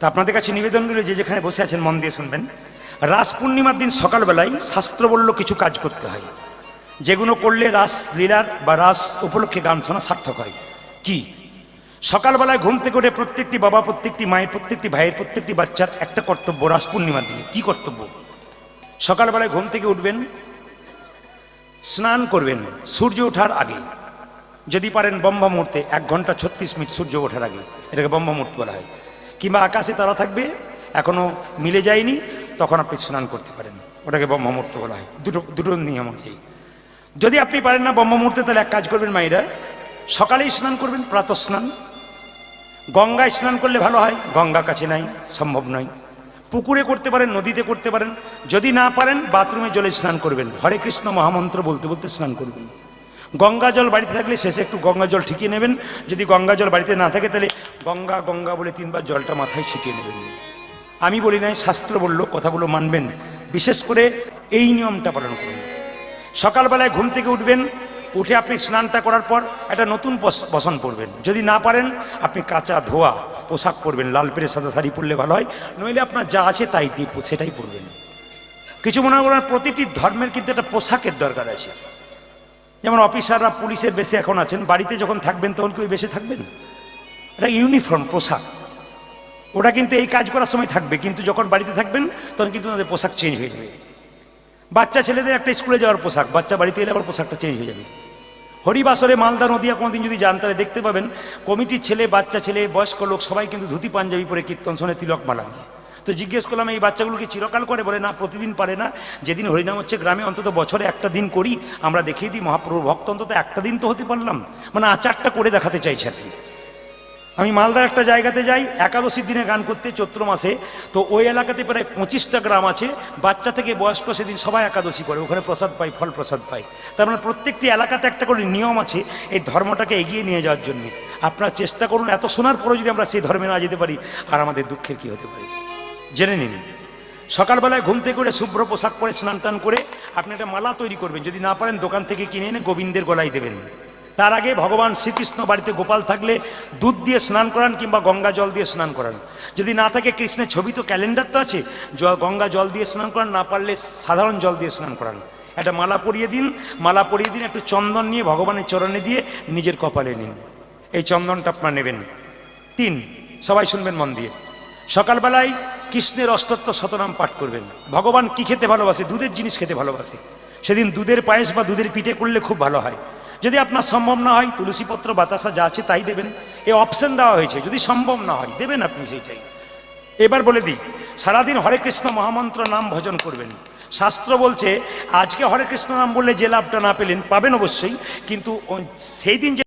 তা আপনাদের কাছে নিবেদন রইল যে যেখানে বসে আছেন মন দিয়ে শুনবেন। রাস পূর্ণিমার দিন সকালবেলায় শাস্ত্র বলল কিছু কাজ করতে হয়। যেগুলো করলে রাস লীলার বা রাস উপলক্ষে গান শোনা সার্থক হয়। কি? সকালবেলায় ঘুম থেকে উঠে প্রত্যেকটি বাবা, প্রত্যেকটি মায়ের, প্রত্যেকটি ভাইয়ের, প্রত্যেকটি বাচ্চার একটা কর্তব্য রাস পূর্ণিমার দিনে। কি কর্তব্য? সকালবেলায় ঘুম থেকে উঠবেন, স্নান করবেন, সূর্য ওঠার আগে। যদি পারেন ব্রহ্ম মুহূর্তে এক ঘণ্টা ছত্রিশ মিনিট সূর্য ওঠার আগে। এটাকে ব্রহ্ম মুহূর্ত বলা হয়। কিংবা আকাশে তারা থাকবে, এখনও মিলে যায়নি, তখন আপনি স্নান করতে পারেন। ওটাকে ব্রহ্মমূর্ত বলা হয়। দুটো দুটো নিয়ম অনুযায়ী। যদি আপনি পারেন না ব্রহ্মমূর্তে, তাহলে এক কাজ করবেন মাইরা সকালেই স্নান করবেন প্রাতঃ স্নান গঙ্গায় স্নান করলে ভালো হয়, গঙ্গা কাছে নাই, সম্ভব নয়। পুকুরে করতে পারেন, নদীতে করতে পারেন। যদি না পারেন, বাথরুমে জলে স্নান করবেন। হরে কৃষ্ণ মহামন্ত্র বলতে বলতে স্নান করবেন। গঙ্গা জল বাড়িতে থাকলে শেষে একটু গঙ্গা জল ঠিকিয়ে নেবেন। যদি গঙ্গা জল বাড়িতে না থাকে, তাহলে গঙ্গা গঙ্গা বলে তিনবার জলটা মাথায় ছিটিয়ে নেবেন। আমি বলি নাই, শাস্ত্র বলল, কথাগুলো মানবেন। বিশেষ করে এই নিয়মটা পালন করুন। সকালবেলায় ঘুম থেকে উঠবেন, উঠে আপনি স্নানটা করার পর একটা নতুন বস- বসন পরবেন। যদি না পারেন, আপনি কাঁচা ধোয়া, পোশাক পরবেন, লাল পেরে সাদা শাড়ি পরলে ভালো হয়, নইলে আপনার যা আছে তাই দিয়ে সেটাই পরবেন। কিছু মনে করেন প্রতিটি ধর্মের কিন্তু একটা পোশাকের দরকার আছে। যেমন অফিসাররা পুলিশের বেশে এখন আছেন, বাড়িতে যখন থাকবেন তখন কি ওই বেশে থাকবেন? এটা ইউনিফর্ম, পোশাক। ওটা কিন্তু এই কাজ করার সময় থাকবে, কিন্তু যখন বাড়িতে থাকবেন তখন কিন্তু ওদের পোশাক চেঞ্জ হয়ে যাবে। বাচ্চা ছেলেদের একটা স্কুলে যাওয়ার পোশাক, বাচ্চা বাড়িতে এলে আবার পোশাকটা চেঞ্জ হয়ে যাবে। হরিবাসরে মালদা নদিয়া কোনোদিন যদি যান, তাহলে দেখতে পাবেন কমিটির ছেলে, বাচ্চা ছেলে, বয়স্ক লোক সবাই কিন্তু ধুতি, পাঞ্জাবি পরে কীর্তন শোনে তিলক, মালা নিয়ে। তো জিজ্ঞেস করলাম, এই বাচ্চাগুলোকে চিরকাল করে? বলে, না, প্রতিদিন পারে না। যেদিন হরিনাম হচ্ছে গ্রামে, অন্তত বছরে একটা দিন করি। আমরা দেখিয়ে দিই, মহাপ্রভুর ভক্ত, অন্তত একটা দিন তো হতে পারলাম। মানে আচারটা করে দেখাতে চাইছে আর কি। আমি মালদার একটা জায়গাতে যাই, একাদশীর দিনে গান করতে, চৈত্র মাসে। তো ওই এলাকাতে প্রায় পঁচিশটা গ্রাম আছে। বাচ্চা থেকে বয়স্ক সেদিন সবাই একাদশী করে, ওখানে প্রসাদ পাই, ফল প্রসাদ পাই। তার মানে প্রত্যেকটি এলাকাতে একটা করে নিয়ম আছে এই ধর্মটাকে এগিয়ে নিয়ে যাওয়ার জন্য। আপনারা চেষ্টা করুন, এত শোনার পরেও যদি আমরা সেই ধর্মে না যেতে পারি, আর আমাদের দুঃখের কি হতে পারে? জেনে নিন। সকালবেলায় ঘুম থেকে উঠে শুভ্র পোশাক পরে স্নান টান করে আপনি একটা মালা তৈরি করবেন। যদি না পারেন দোকান থেকে কিনে এনে গোবিন্দের গলায় দেবেন। তার আগে ভগবান শ্রীকৃষ্ণ বাড়িতে গোপাল থাকলে দুধ দিয়ে স্নান করান কিংবা গঙ্গা জল দিয়ে স্নান করান। যদি না থাকে কৃষ্ণের ছবি তো ক্যালেন্ডার তো আছে গঙ্গা জল দিয়ে স্নান করান, না পারলে সাধারণ জল দিয়ে স্নান করান। একটা মালা পরিয়ে দিন, মালা পরিয়ে দিন, একটু চন্দন নিয়ে ভগবানের চরণে দিয়ে নিজের কপালে নিন। এই চন্দনটা আপনার নেবেন। তিন, সবাই শুনবেন মন দিয়ে। সকালবেলায় কৃষ্ণের অষ্টত্ব শতনাম পাঠ করবেন। ভগবান কি খেতে ভালোবাসে? দুধের জিনিস খেতে ভালোবাসে। সেদিন দুধের পায়েস বা দুধের পিঠে করলে খুব ভালো হয়। যদি আপনার সম্ভব না হয়, তুলসীপত্র, বাতাসা যা আছে তাই দেবেন। এ অপশন দেওয়া হয়েছে। যদি সম্ভব না হয়, দেবেন আপনি সেইটাই। এবার বলে দিই, সারাদিন হরে কৃষ্ণ মহামন্ত্র নাম ভজন করবেন। শাস্ত্র বলছে, আজকে হরে কৃষ্ণ নাম বললে যে লাভটা না পেলেন, পাবেন অবশ্যই। কিন্তু সেই দিন যে